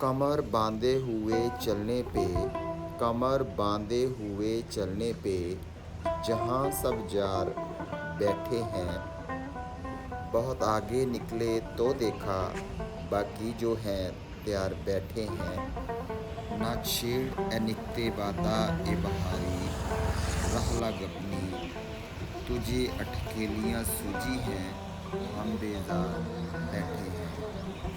कमर बांधे हुए चलने पे, कमर बांधे हुए चलने पे, जहाँ सब जार बैठे हैं। बहुत आगे निकले तो देखा, बाकी जो हैं तैयार बैठे हैं। ना छेड़ ए निकते बाता ए बहारी रहला गपनी तुझे अटकेलियाँ सूझी हैं, हम बेजार बैठे हैं।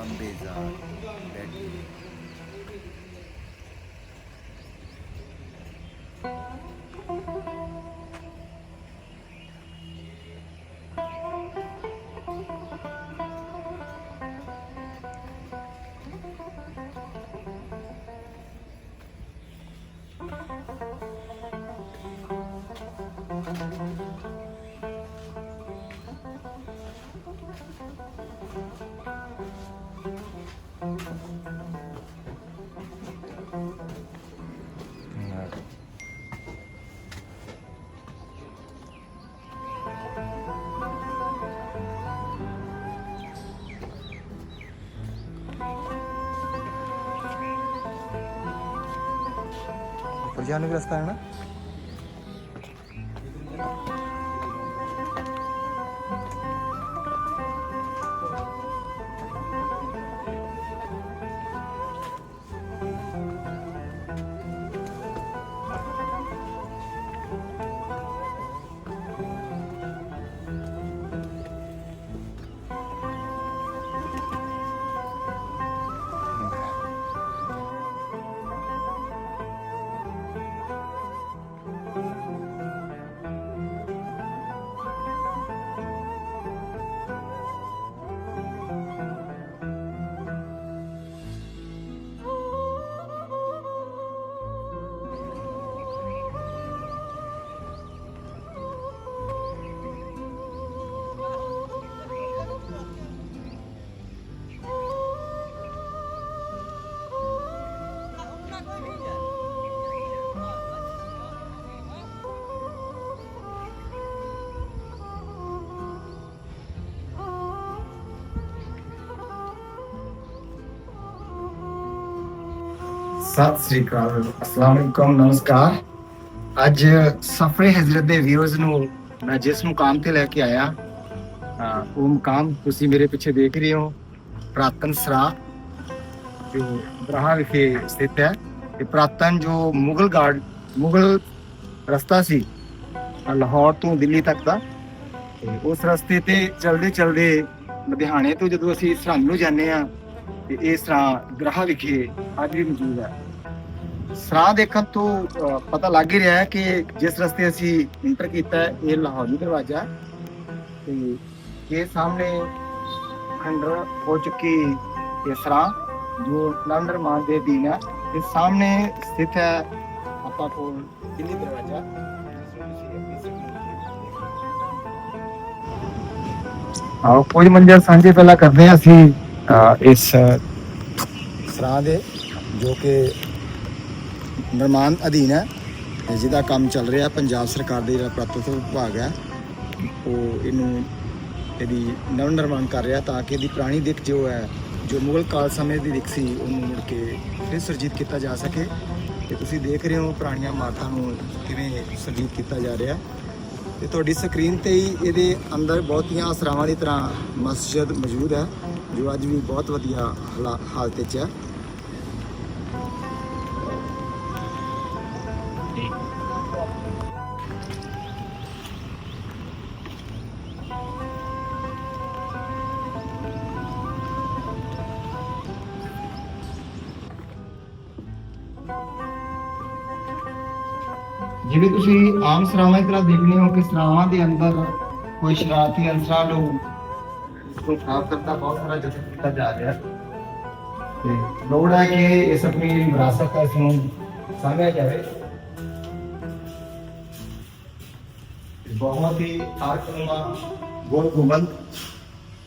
हम बेजार बैठे हैं ऊपर Canı biraz kayna. Sat Sri ਅਕਾਲ। ਅਸਲਾਮ ਅਲੈਕੁਮ, ਨਮਸਕਾਰ। ਅੱਜ ਸਫਰੇ ਹਜ਼ਰਤ ਦੇ ਵੀਰੋਜ਼ ਨੂੰ ਮੈਂ ਜਿਸ ਮੁਕਾਮ ਤੇ ਲੈ ਕੇ ਆਇਆ ਉਹ ਮੁਕਾਮ ਤੁਸੀਂ ਮੇਰੇ ਪਿੱਛੇ ਦੇਖ ਰਹੇ ਹੋ, ਪ੍ਰਾਤਨ ਸਰਾ ਜੋ ਬਰਹਾ ਵਿਖੇ ਸਥਿਤ ਹੈ। ਇਹ ਪ੍ਰਾਤਨ ਜੋ ਮੁਗਲ ਗਾਰਡ ਮੁਗਲ ਰਸਤਾ ਸੀ ਲਾਹੌਰ ਤੋਂ ਦਿੱਲੀ ਤੱਕ ਦਾ ਉਸ ਰਸਤੇ ਤੇ ਚਲਦੇ ਚਲਦੇ ਲੁਧਿਆਣੇ ਤੋਂ ਜਦੋਂ ਅਸੀਂ ਸਰਹੰਦ ਨੂੰ ਜਾਂਦੇ ਆ ਤੇ ਇਹ ਸਰਾਂ ਗ੍ਰਹਾ ਵਿਖੇ ਅੱਜ ਵੀ ਮੌਜੂਦ ਹੈ। ਸਰਾਂ ਦੇਖਣ ਤੋਂ ਅ, ਪਤਾ ਲੱਗ ਹੀ ਰਿਹਾ ਹੈ ਕਿ ਜਿਸ ਰਸਤੇ ਅਸੀਂ ਇੰਟਰ ਕੀਤਾ ਹੈ, ਇਹ ਲਾਹੌਰੀ ਦਰਵਾਜ਼ਾ ਹੈ। ਤੇ ਇਹ ਸਾਹਮਣੇ ਖੰਡਰ ਹੋ ਚੁੱਕੀ ਇਹ ਸਰਾਂ ਜੋ ਲੰਡਰ ਮਾਨ ਦੇ ਦੀਨ ਹੈ। ਇਹ ਸਾਹਮਣੇ ਸਥਿਤ ਹੈ ਆਪਾਂ ਕੋਲ ਦਿੱਲੀ ਦਰਵਾਜ਼ਾ ਜਿਸ ਨੂੰ ਤੁਸੀਂ ਆਪਣੀ screen ਤੇ ਆਓ ਕੁਝ ਮੰਜ਼ਰ ਸਾਂਝੇ ਪਹਿਲਾਂ ਕਰਦੇ ਹਾਂ ਅਸੀਂ ਅ, ਇਸ ਸਰਾਂ ਦੇ ਜੋ ਕਿ ਨਿਰਮਾਣ ਅਧੀਨ ਹੈ ਜਿਹਦਾ ਕੰਮ ਚੱਲ ਰਿਹਾ ਪੰਜਾਬ ਸਰਕਾਰ ਦੇ ਜਿਹੜਾ ਪ੍ਰਤੱਖ ਵਿਭਾਗ ਹੈ, ਉਹ ਇਹਨੂੰ ਇਹਦੀ ਨਵ ਨਿਰਮਾਣ ਕਰ ਰਿਹਾ ਤਾਂ ਕਿ ਇਹਦੀ ਪੁਰਾਣੀ ਦਿੱਖ ਜੋ ਹੈ, ਜੋ ਮੁਗਲ ਕਾਲ ਸਮੇਂ ਦੀ ਦਿੱਖ ਸੀ, ਉਹਨੂੰ ਮੁੜ ਕੇ ਫਿਰ ਸੁਰਜੀਤ ਕੀਤਾ ਜਾ ਸਕੇ। ਤੇ ਤੁਸੀਂ ਦੇਖ ਰਹੇ ਹੋ ਪੁਰਾਣੀਆਂ ਇਮਾਰਤਾਂ ਨੂੰ ਕਿਵੇਂ ਸੁਰਜੀਤ ਕੀਤਾ ਜਾ ਰਿਹਾ। ਤੇ ਤੁਹਾਡੀ ਸਕਰੀਨ ਤੇ ਹੀ ਇਹਦੇ ਅੰਦਰ ਬਹੁਤੀਆਂ ਅਸਰਾਵਾਂ ਦੀ ਤਰ੍ਹਾਂ ਮਸਜਿਦ ਮੌਜੂਦ ਹੈ, ਜੋ ਅੱਜ ਵੀ ਬਹੁਤ ਵਧੀਆ ਹਾਲਾ- ਹਾਲਤ ਵਿੱਚ ਹੈ। ਆਮ ਸਰਾਵਾਂ ਦੀ ਤਰ੍ਹਾਂ ਦੇਖਦੇ ਹੋ ਕਿ ਸਰਾਵਾਂ ਦੇ ਅੰਦਰ ਕੋਈ ਸ਼ਰਾਰਤੀ ਅਨਸਰਾਂ ਨੂੰ ਇਸਨੂੰ ਖਰਾਬ ਕਰਦਾ ਬਹੁਤ ਸਾਰਾ ਯਤਨ ਕੀਤਾ ਜਾ ਰਿਹਾ ਹੈ ਤੇ ਲੋੜ ਹੈ ਕਿ ਇਸ ਆਪਣੀ ਜਿਹੜੀ ਵਿਰਾਸਤ ਹੈ ਇਸ ਨੂੰ ਸਾਂਭਿਆ ਜਾਵੇ ਤੇ ਬਹੁਤ ਹੀ ਆਰਕਨਮਾ ਗੋਲ ਗੁੰਬਦ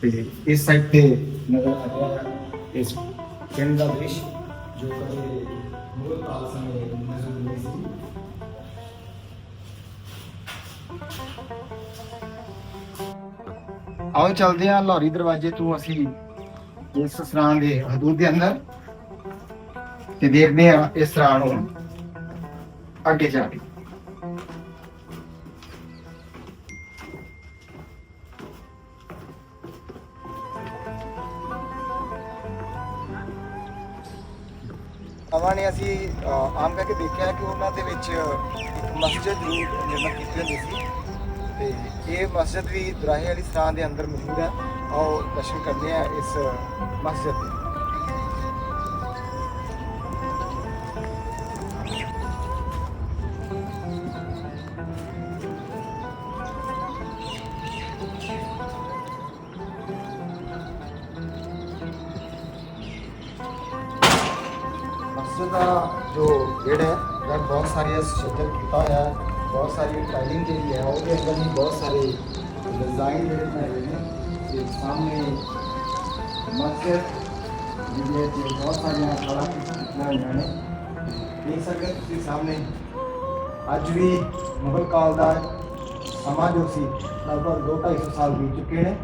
ਤੇ ਇਸ ਸਾਈਡ ਤੇ ਨਜ਼ਰ ਆ ਰਿਹਾ ਹੈ ਇਸ ਪਿੰਡ ਦਾ ਦ੍ਰਿਸ਼ ਜੋ ਕਦੇ ਮੁਗਲ ਕਾਲ ਆਓ ਚਲਦੇ ਆ ਲਾਹੌਰੀ ਦਰਵਾਜ਼ੇ ਤੋਂ ਅਸੀਂ ਇਸ ਸਰਾਂ ਦੇ ਹਦੂਦ ਦੇ ਅੰਦਰ ਤੇ ਦੇਖਦੇ ਆ ਇਸ ਰਾਹ ਨੂੰ ਅੱਗੇ ਜਾ ਕੇ। ਅਵਾਂ ਨੇ ਅਸੀਂ ਆਮ ਕਰਕੇ ਦੇਖਿਆ ਕਿ ਉਹਨਾਂ ਦੇ ਵਿੱਚ ਇੱਕ ਮਸਜਿਦ ਜ਼ਰੂਰ ਨਿਰਮਿਤ ਕੀਤੀ ਹੁੰਦੀ ਸੀ। ਤੇ ਇਹ ਮਸਜਿਦ ਵੀ ਦਰਾਹੇ ਵਾਲੀ ਸਥਾਨ ਦੇ ਅੰਦਰ ਮੌਜੂਦ ਹੈ। ਆਓ ਦਰਸ਼ਨ ਕਰਦੇ ਆ ਇਸ ਮਸਜਿਦ ਦੇ। ਮਸਜਿਦ ਦਾ ਜੋ ਗੇੜ ਹੈ ਉਹ ਬਹੁਤ ਸਾਰੀਆਂ ਸਜਲ ਕੀਤਾ ਹੋਇਆ ਹੈ। ਬਹੁਤ ਸਾਰੀ ਟਾਈਲਿੰਗ ਜਿਹੜੀ ਹੈ ਉਹਦੇ ਅੰਦਰ ਵੀ ਬਹੁਤ ਸਾਰੇ ਡਿਜ਼ਾਈਨ ਜਿਹੜੇ ਬਣਾਏ ਹੋਏ ਨੇ ਤੇ ਸਾਹਮਣੇ ਮਸਜਿਦ ਜਿਹਦੇ ਤੇ ਬਹੁਤ ਸਾਰੀਆਂ ਕਲਾ ਕੀਤੀਆਂ ਹੋਈਆਂ ਨੇ ਦੇਖ ਸਕਦੇ ਹੋ ਤੁਸੀਂ ਸਾਹਮਣੇ ਅੱਜ ਵੀ ਮੁਗਲ ਕਾਲ ਦਾ ਸਮਾਂ ਜੋ ਸੀ ਲਗਭਗ 2-250 ਸਾਲ ਬੀਤ ਚੁੱਕੇ ਨੇ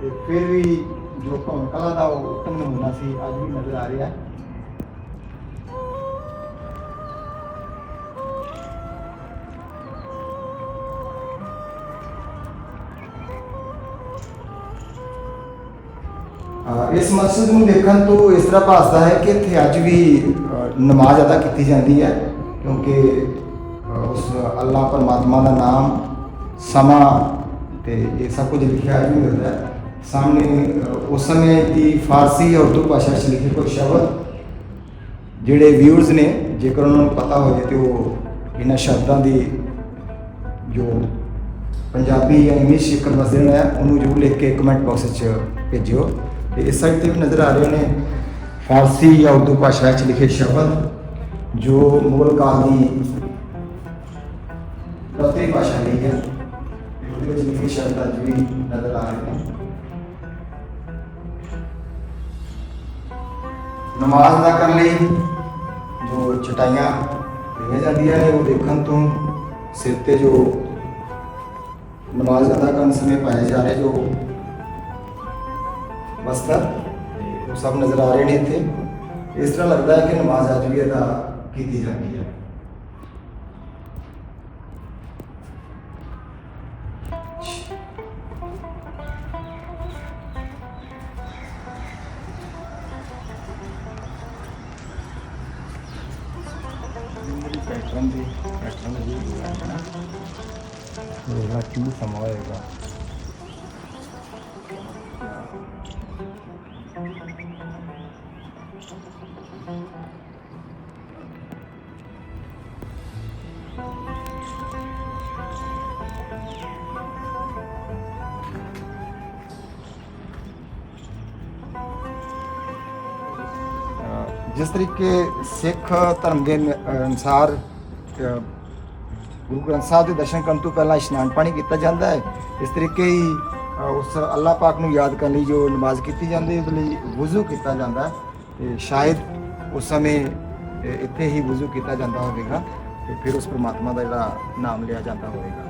ਤੇ ਫਿਰ ਵੀ ਜੋ ਭਵਨ ਕਲਾ ਦਾ ਉਹ ਉੱਤਮ ਨਮੂਨਾ ਸੀ ਅੱਜ ਵੀ ਇਸ ਮਸਜਿਦ ਨੂੰ ਦੇਖਣ ਤੋਂ ਇਸ ਤਰ੍ਹਾਂ ਭਾਸਦਾ ਹੈ ਕਿ ਇੱਥੇ ਅੱਜ ਵੀ ਨਮਾਜ਼ ਅਦਾ ਕੀਤੀ ਜਾਂਦੀ ਹੈ, ਕਿਉਂਕਿ ਉਸ ਅੱਲਾਹ ਪਰਮਾਤਮਾ ਦਾ ਨਾਮ ਸਮਾਂ ਤੇ ਇਹ ਸਭ ਕੁਝ ਲਿਖਿਆ ਵੀ ਮਿਲਦਾ ਹੈ। ਸਾਹਮਣੇ ਉਸ ਸਮੇਂ ਦੀ ਫਾਰਸੀ ਔਰ ਉਰਦੂ ਭਾਸ਼ਾ 'ਚ ਲਿਖੇ ਕੁਝ ਸ਼ਬਦ, ਜਿਹੜੇ ਵਿਊਅਰਸ ਨੇ, ਜੇਕਰ ਉਹਨਾਂ ਨੂੰ ਪਤਾ ਹੋਵੇ ਤੇ ਉਹ ਇਹਨਾਂ ਸ਼ਬਦਾਂ ਦੀ ਜੋ ਪੰਜਾਬੀ ਜਾਂ ਇੰਗਲਿਸ਼ ਜੇਕਰ ਵਸਦੇ ਹੈ, ਉਹਨੂੰ ਜ਼ਰੂਰ ਲਿਖ ਕੇ ਕਮੈਂਟ ਬਾਕਸ 'ਚ ਭੇਜਿਓ। ਤੇ ਇਸ ਸਾਈਡ ਤੇ ਵੀ ਨਜ਼ਰ ਆ ਰਹੇ ਨੇ ਫਾਰਸੀ ਜਾਂ ਉਰਦੂ ਭਾਸ਼ਾ ਵਿੱਚ ਲਿਖੇ ਸ਼ਬਦ, ਜੋ ਮੁਗਲ ਕਾਲ ਦੀ ਦਫ਼ਤਰੀ ਭਾਸ਼ਾ ਲਈ ਹੈ ਉਹਦੇ ਵਿੱਚ ਲਿਖੇ ਸ਼ਬਦ ਅੱਜ ਵੀ ਨਜ਼ਰ ਆ ਰਹੇ ਨੇ। ਨਮਾਜ਼ ਅਦਾ ਕਰਨ ਲਈ ਜੋ ਚਟਾਈਆਂ ਲਈਆਂ ਜਾਂਦੀਆਂ ਨੇ, ਉਹ ਦੇਖਣ ਤੋਂ ਸਿਰ ਤੇ ਜੋ ਨਮਾਜ਼ ਅਦਾ ਕਰਨ ਸਮੇਂ ਪਾਏ ਜਾ ਰਹੇ ਜੋ ਵਸਤਰ ਉਹ ਸਭ ਨਜ਼ਰ ਆ ਰਹੇ ਨੇ ਇੱਥੇ। ਇਸ ਤਰ੍ਹਾਂ ਲੱਗਦਾ ਹੈ ਕਿ ਨਮਾਜ਼ ਅੱਜ ਵੀ ਅਦਾ ਕੀਤੀ ਜਾਂਦੀ ਹੈ। ਪੈਟਰਨ ਦੀ ਪੈਟਰਨ ਦੀ ਹੈ ਨਾ। ਮੇਰਾ ਕੀ ਸਮਾਂ ਹੋਏਗਾ? ਜਿਸ ਤਰੀਕੇ ਸਿੱਖ ਧਰਮ ਦੇ ਅਨੁਸਾਰ ਗੁਰੂ ਗ੍ਰੰਥ ਸਾਹਿਬ ਦੇ ਦਰਸ਼ਨ ਕਰਨ ਤੋਂ ਪਹਿਲਾਂ ਇਸ਼ਨਾਨ ਪਾਣੀ ਕੀਤਾ ਜਾਂਦਾ ਹੈ। ਇਸ ਤਰੀਕੇ ਹੀ ਉਸ ਅੱਲਾਹ ਪਾਕ ਨੂੰ ਯਾਦ ਕਰਨ ਲਈ ਜੋ ਨਮਾਜ਼ ਕੀਤੀ ਜਾਂਦੀ ਹੈ ਉਹਦੇ ਲਈ ਵੁਜ਼ੂ ਕੀਤਾ ਜਾਂਦਾ ਹੈ। ਤੇ ਸ਼ਾਇਦ ਉਸ ਸਮੇਂ ਇੱਥੇ ਹੀ ਵੁਜ਼ੂ ਕੀਤਾ ਜਾਂਦਾ ਹੋਵੇਗਾ ਤੇ ਫਿਰ ਉਸ ਪ੍ਰਮਾਤਮਾ ਦਾ ਜਿਹੜਾ ਨਾਮ ਲਿਆ ਜਾਂਦਾ ਹੋਵੇਗਾ।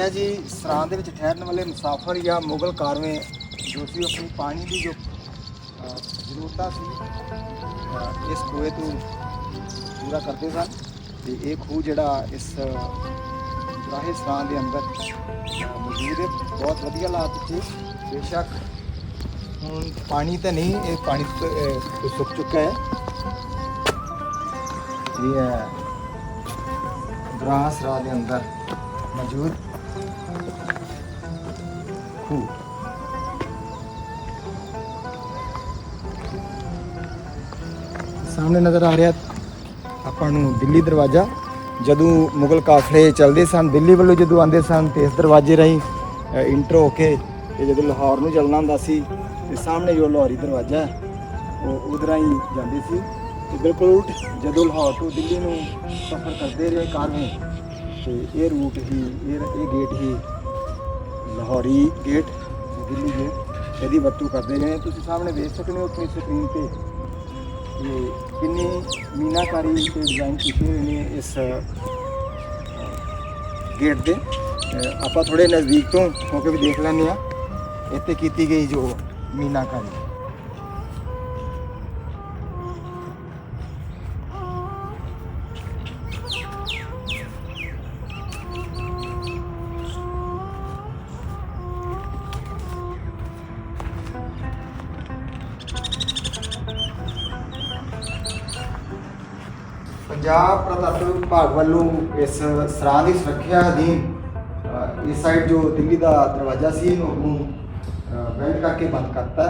ਇਹ ਹੈ ਜੀ, ਸਰਾਂ ਦੇ ਵਿੱਚ ਠਹਿਰਨ ਵਾਲੇ ਮੁਸਾਫਰ ਜਾਂ ਮੁਗਲ ਕਾਰਵੇਂ ਜੋ ਸੀ ਆਪਣੀ ਪਾਣੀ ਦੀ ਜੋ ਜ਼ਰੂਰਤਾਂ ਸੀ ਇਸ ਕੂਏ ਤੋਂ ਪੂਰਾ ਕਰਦੇ ਸਨ ਤੇ ਇਹ ਖੂਹ ਜਿਹੜਾ ਇਸ ਰਾਹੇ ਸਰਾਂ ਦੇ ਅੰਦਰ ਮੌਜੂਦ ਹੈ। ਬਹੁਤ ਵਧੀਆ ਹਾਲਾਤ ਵਿੱਚ ਬੇਸ਼ੱਕ ਹੁਣ ਪਾਣੀ ਤਾਂ ਨਹੀਂ, ਇਹ ਪਾਣੀ ਸੁੱਕ ਚੁੱਕਾ ਹੈ। ਇਹ ਹੈ ਗ੍ਰਾਸ ਰਾਹ ਦੇ ਅੰਦਰ ਮੌਜੂਦ। ਸਾਹਮਣੇ ਨਜ਼ਰ ਆ ਰਿਹਾ ਆਪਾਂ ਨੂੰ ਦਿੱਲੀ ਦਰਵਾਜ਼ਾ। ਜਦੋਂ ਮੁਗਲ ਕਾਫਲੇ ਚੱਲਦੇ ਸਨ, ਦਿੱਲੀ ਵੱਲੋਂ ਜਦੋਂ ਆਉਂਦੇ ਸਨ ਤੇ ਇਸ ਦਰਵਾਜ਼ੇ ਰਾਹੀਂ ਇੰਟਰ ਹੋ ਕੇ ਤੇ ਜਦੋਂ ਲਾਹੌਰ ਨੂੰ ਚੱਲਣਾ ਹੁੰਦਾ ਸੀ, ਤੇ ਸਾਹਮਣੇ ਜੋ ਲਾਹੌਰੀ ਦਰਵਾਜ਼ਾ ਉਹ ਉਧਰ ਹੀ ਜਾਂਦੇ ਸੀ। ਤੇ ਬਿਲਕੁਲ ਉਲਟ ਜਦੋਂ ਲਾਹੌਰ ਤੋਂ ਦਿੱਲੀ ਨੂੰ ਸਫ਼ਰ ਕਰਦੇ ਰਹੇ ਕਾਰਵੇਂ, ਤੇ ਇਹ ਰੂਟ ਹੀ, ਇਹ ਇਹ ਗੇਟ ਹੀ ਲਾਹੌਰੀ ਗੇਟ ਦਿੱਲੀ ਗੇਟ ਇਹਦੀ ਵਰਤੋਂ ਕਰਦੇ ਰਹੇ ਤੁਸੀਂ ਸਾਹਮਣੇ ਦੇਖ ਸਕਦੇ ਹੋ ਆਪਣੀ ਸਕਰੀਨ ਤੇ ਇਹ ਕਿੰਨੀ ਮੀਨਾਕਾਰੀ ਤੇ ਡਿਜ਼ਾਈਨ ਕੀਤੇ ਹੋਏ ਨੇ ਇਸ ਗੇਟ ਦੇ। ਅਹ, ਆਪਾਂ ਥੋੜੇ ਨਜ਼ਦੀਕ ਤੋਂ ਹੋ ਕੇ ਵੀ ਦੇਖ ਲੈਂਦੇ ਆ ਇੱਥੇ ਕੀਤੀ ਗਈ ਜੋ ਮੀਨਾਕਾਰੀ। ਵਿਭਾਗ ਵੱਲੋਂ ਇਸ ਸਰਾਂ ਦੀ ਸੁਰੱਖਿਆ ਅਧੀਨ ਇਸ ਸਾਈਡ ਜੋ ਦਿੱਲੀ ਦਾ ਦਰਵਾਜ਼ਾ ਸੀ, ਉਹਨੂੰ ਬੈਂਡ ਕਰਕੇ ਬੰਦ ਕਰਤਾ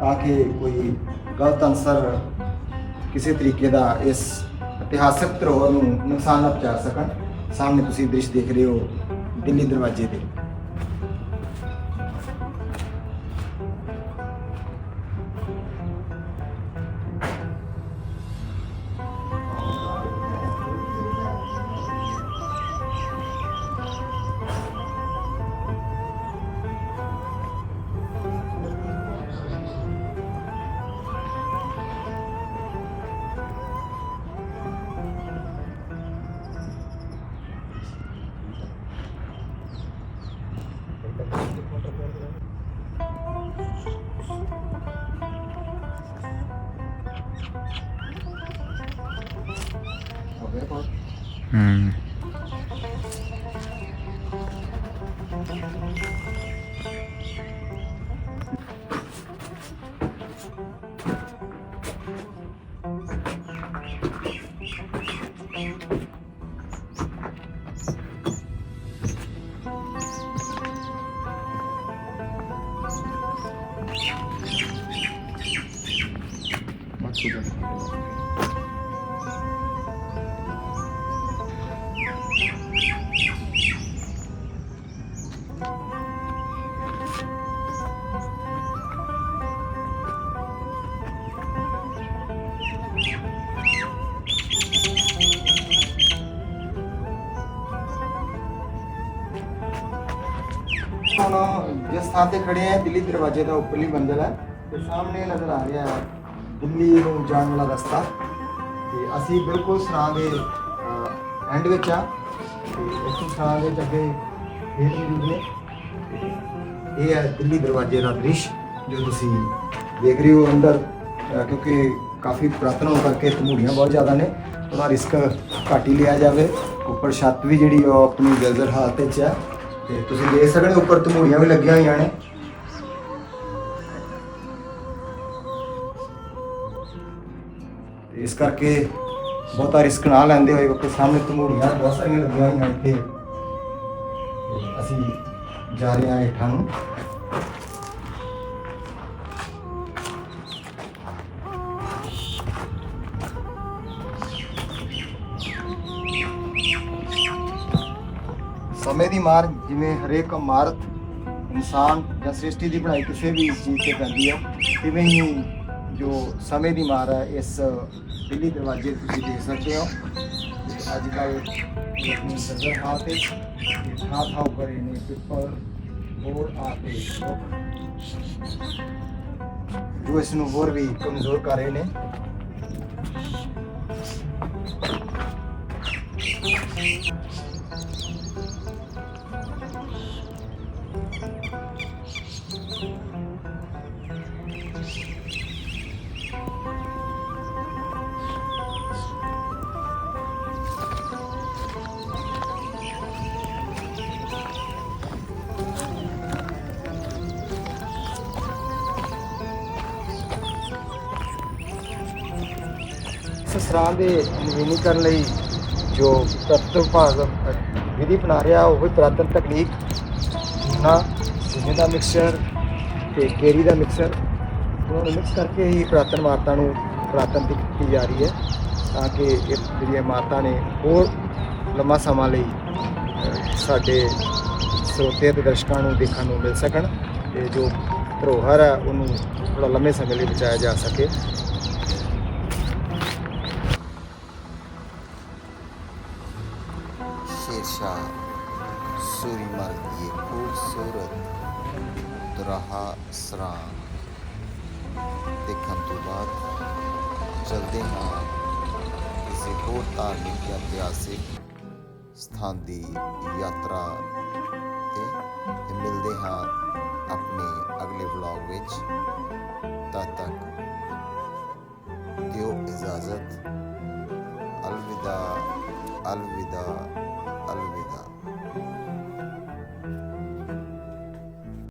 ਤਾਂ ਕਿ ਕੋਈ ਗਲਤ ਅਨਸਰ ਕਿਸੇ ਤਰੀਕੇ ਦਾ ਇਸ ਇਤਿਹਾਸਕ ਧਰੋਹਰ ਨੂੰ ਨੁਕਸਾਨ ਨਾ ਪਹੁੰਚਾ ਸਕਣ। ਸਾਹਮਣੇ ਤੁਸੀਂ ਦ੍ਰਿਸ਼ ਦੇਖ ਰਹੇ ਹੋ ਦਿੱਲੀ ਦਰਵਾਜ਼ੇ ਦੇ ਹੋ ਹੁਣ ਜਿਸ ਥਾਂ ਤੇ ਖੜੇ ਆ ਦਿੱਲੀ ਦਰਵਾਜ਼ੇ ਦਾ ਉੱਪਰਲੀ ਮੰਜ਼ਿਲ ਹੈ ਤੇ ਸਾਹਮਣੇ ਨਜ਼ਰ ਆ ਰਿਹਾ ਹੈ ਦਿੱਲੀ ਨੂੰ ਜਾਣ ਵਾਲਾ ਰਸਤਾ ਤੇ ਅਸੀਂ ਬਿਲਕੁਲ ਸਰਾਂ ਦੇ ਐਂਡ ਵਿੱਚ ਆ ਤੇ ਇੱਥੋਂ ਸਰਾਂ ਦੇ ਅੱਗੇ ਫੇਰ ਮੌਜੂਦ ਨੇ ਤੇ ਇਹ ਹੈ ਦਿੱਲੀ ਦਰਵਾਜ਼ੇ ਦਾ ਦ੍ਰਿਸ਼ ਜੋ ਤੁਸੀਂ ਦੇਖ ਰਹੇ ਹੋ ਅੰਦਰ ਅ, ਕਿਉਂਕਿ ਕਾਫੀ ਪੁਰਾਤਨ ਹੋਣ ਕਰਕੇ ਧਮੂੜੀਆਂ ਬਹੁਤ ਜ਼ਿਆਦਾ ਨੇ ਉਹਦਾ ਰਿਸਕ ਘੱਟ ਹੀ ਲਿਆ ਜਾਵੇ ਉੱਪਰ ਛੱਤ ਵੀ ਜਿਹੜੀ ਉਹ ਆਪਣੀ ਜਲਦਰ ਹਾਲਤ ਵਿੱਚ ਹੈ ਤੇ ਤੁਸੀਂ ਦੇਖ ਸਕਦੇ ਹੋ ਉੱਪਰ ਧਮੂੜੀਆਂ ਵੀ ਲੱਗੀਆਂ ਹੋਈਆਂ ਨੇ। ਇਸ ਕਰਕੇ ਬਹੁਤਾ ਰਿਸਕ ਨਾ ਲੈਂਦੇ ਹੋਏ ਕਿਉਂਕਿ ਸਾਹਮਣੇ ਧਮੂੜੀਆਂ ਬਹੁਤ ਸਾਰੀਆਂ ਲੱਗੀਆਂ ਹੋਈਆਂ ਇੱਥੇ। ਅਸੀਂ ਜਾ ਰਹੇ ਹਾਂ ਹੇਠਾਂ ਨੂੰ। ਮਾਰ ਜਿਵੇਂ ਹਰੇਕ ਇਮਾਰਤ ਇਨਸਾਨ ਜਾਂ ਸ੍ਰਿਸ਼ਟੀ ਦੀ ਬਣਾਈ ਕਿਸੇ ਵੀ ਚੀਜ਼ ਤੇ ਪੈਂਦੀ ਹੈ ਤਿਵੇਂ ਹੀ ਜੋ ਸਮੇਂ ਦੀ ਮਾਰ ਹੈ ਇਸ ਦਿੱਲੀ ਦਰਵਾਜ਼ੇ ਤੁਸੀਂ ਦੇਖ ਸਕਦੇ ਹੋ। ਅੱਜ ਕੱਲ੍ਹ ਆਪਣੀ ਸਦਰ ਥਾਂ ਥਾਂ ਉੱਪਰ ਇਹਨੇ ਪਿੱਪਲ ਬੋਰ ਆਤੇ ਜੋ ਇਸ ਨੂੰ ਹੋਰ ਵੀ ਕਮਜ਼ੋਰ ਕਰ ਰਹੇ ਨੇ। ਸਸਰਾਲ ਦੇ ਨਵੀਨੀਕਰਨ ਲਈ ਜੋ ਤੱਤ ਵਿਭਾਗ ਵਿਧੀ ਬਣਾ ਰਿਹਾ, ਉਹ ਹੀ ਪੁਰਾਤਨ ਤਕਨੀਕ, ਨਾ ਜਿਵੇਂ ਮਿਕਸਚਰ ਤੇ ਕੇਰੀ ਦਾ ਮਿਕਸਚਰ ਉਹਨਾਂ ਨੂੰ ਮਿਕਸ ਕਰਕੇ ਹੀ ਪੁਰਾਤਨ ਇਮਾਰਤਾਂ ਨੂੰ ਪੁਰਾਤਨ ਦੀ ਕੀਤੀ ਜਾ ਰਹੀ ਹੈ ਤਾਂ ਕਿ ਇਹ ਜਿਹੜੀਆਂ ਇਮਾਰਤਾਂ ਨੇ ਹੋਰ ਲੰਮਾ ਸਮਾਂ ਲਈ ਅਹ, ਸਾਡੇ ਸਰੋਤੇ ਅਤੇ ਦਰਸ਼ਕਾਂ ਨੂੰ ਦੇਖਣ ਨੂੰ ਮਿਲ ਸਕਣ ਤੇ ਜੋ ਧਰੋਹਰ ਹੈ ਉਹਨੂੰ ਥੋੜਾ ਲੰਮੇ ਸਮੇਂ ਲਈ ਬਚਾਇਆ ਜਾ ਸਕੇ शेरशाह सूरीमल ये खूबसूरत ਦਰਾਹਾ ਸਰਾਂ ਦੇਖਣ ਤੋਂ ਬਾਅਦ ਚਲਦੇ ਹਾਂ ਕਿਸੇ ਹੋਰ ਧਾਰਮਿਕ ਜਾਂ ਇਤਿਹਾਸਿਕ ਸਥਾਨ ਦੀ ਯਾਤਰਾ ਤੇ ਮਿਲਦੇ ਹਾਂ ਆਪਣੇ ਅਗਲੇ ਵਲੌਗ ਵਿੱਚ। ਤਦ ਤੱਕ ਦਿਓ ਇਜਾਜ਼ਤ। ਅਲਵਿਦਾ ਅਲਵਿਦਾ ਅਲਵਿਦਾ।